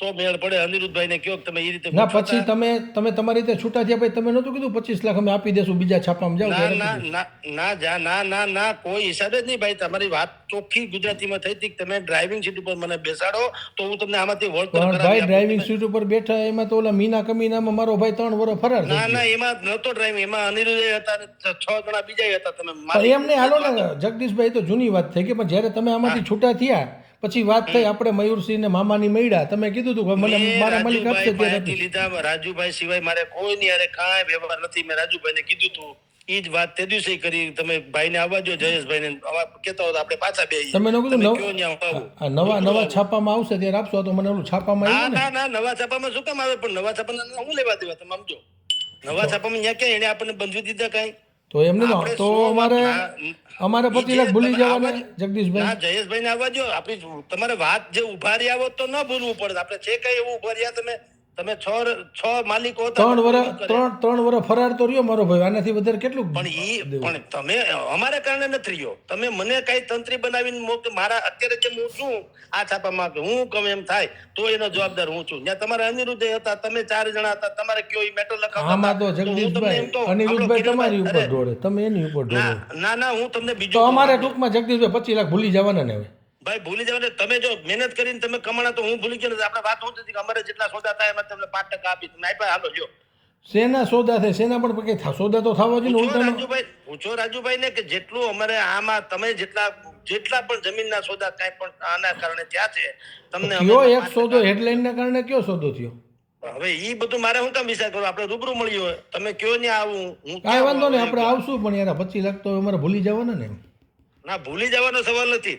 તો મેળ પડે અનિરુદ્ધભાઈને કયો કે તમે એ રીતે ના પછી તમે તમે તમારી રીતે છૂટા થયા પછી તમે નહોતું કીધું? પચીસ લાખ અમે આપી દેશું બીજા છાપામાં જાઓ ના ના ના ના જા ના ના ના કોઈ હિસાબે જ નહીં ભાઈ. તમારી વાત ચોખ્ખી ગુજરાતીમાં થઈ હતી તમે ડ્રાઇવિંગ સીટ ઉપર મને બેસાડો તો હું તમને આમાંથી વળતર પણ ભાઈ. ડ્રાઇવિંગ સીટ ઉપર બેઠા એમાં તો ઓલા મીના કમીનામાં મારો ભાઈ ત્રણ વર્ષ ફરાર ના ના એમાં નહોતો ડ્રાઇવિંગ એમાં અનિરુદ્ધ હતા છ જણા બીજા હતા. તમે એમને હાલો ને જગદીશભાઈ તો જૂની વાત થઈ ગઈ પણ જ્યારે તમે આમાંથી છૂટા થયા પછી વાત થઈ આપણે મયુરસિંહ ને મામાની મળ્યા. તમે કીધું હતું કે મને મારા મલિક આપશે રાજુભાઈ ત્યારે લીધા રાજુભાઈ સિવાય મારે કોઈની અરે કાંઈ વ્યવહાર નથી. મેં રાજુભાઈને કીધું તું. ઈ જ વાત તે દિવસે કરી. તમે ભાઈને આવવા જો જયેશભાઈ ને કેતા હોય આપણે પાછા બે તમે ન નવ- નવા છાપામાં આવશે ત્યારે આપશો. તો મને ઓલું છાપામાં ના ના? ના નવા છાપામાં શું કામ આવે? પણ નવા છાપાના હું લેવા દેવા? તમે સમજો. નવા છાપામાં ક્યાં એને આપણને બંધવી દીધા કાંઈ? તો એમને ન તો અમારે અમારે પતિ લાખ ભૂલી જવાના જગદીશભાઈ ના જયેશભાઈ ને આવવા જો આપણી તમારે વાત જે ઊભા રહ્યા હોત તો ન ભૂલવું પડે. આપણે છે કઈ એવું ઊભા રહ્યા તમે તમે છ છ માલિકો ત્રણ વર વર્ષ ત્રણ ત્રણ વર્ષ ફરાર તો રહ્યો મારો ભાઈ. આનાથી વધારે કેટલું પણ ઈ પણ તમે અમારે કારણે નથી રહ્યો. તમે મને કઈ તંત્રી બનાવીને મોક મારા અત્યારે જેમ હું છું આ છાપામાં કે હું કમ એમ થાય તો એનો જવાબદાર હું છું. જ્યાં તમારા અનિરુદ્ધ હતા તમે ચાર જણા હતા તમારે કયો ઈ મેટર લખાવતા આમાં તો જગદીશભાઈ અનિરુદ્ધભાઈ તમારી ઉપર ઢોળે તમે એની ઉપર અરે, ના ના હું તમને તો અમારે ટૂંકમાં જગદીશભાઈ પચીસ લાખ ભૂલી જવાના ને હવે. ભાઈ ભૂલી જવાને તમે જો મહેનત કરીને તમે કમાણા તો હું ભૂલી ગયો. આપણે વાત હોતી હતી કે અમારે જેટલા સોદા થાય એમાં તમને પાંચ ટકા આપી તમે આપ્યા હાલો જો શેના સોદા થાય? શેના પણ કઈ સોદા તો થવા જોઈએ રાજુભાઈ પૂછો રાજુભાઈ ને કે જેટલું અમારે આમાં તમે જેટલા જેટલા પણ જમીનના સોદા કાંઈ પણ આના કારણે થયા છે તમને કયો એક સોદો હેડલાઇનના કારણે કયો સોદો થયો? હવે ઈ બધું મારે શું કામ વિચાર કરો? આપણે રૂબરૂ મળ્યું હોય. તમે કયો ને આવું હું કાંઈ વાંધો નહીં આપણે આવશું પણ યાર પચીસ લાખ તો અમારે ભૂલી જવાના ને ના ભૂલી જવાનો સવાલ નથી.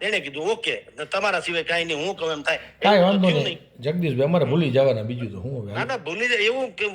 એને કીધું ઓકે તમારા સિવાય કાંઈ નહીં હું કહું એમ થાય. કાંઈ વાંધો નહીં. જગદીશભાઈ અમારે ભૂલી જવાના બીજું તો. હું હવે ના ના ભૂલી જાય. એવું કે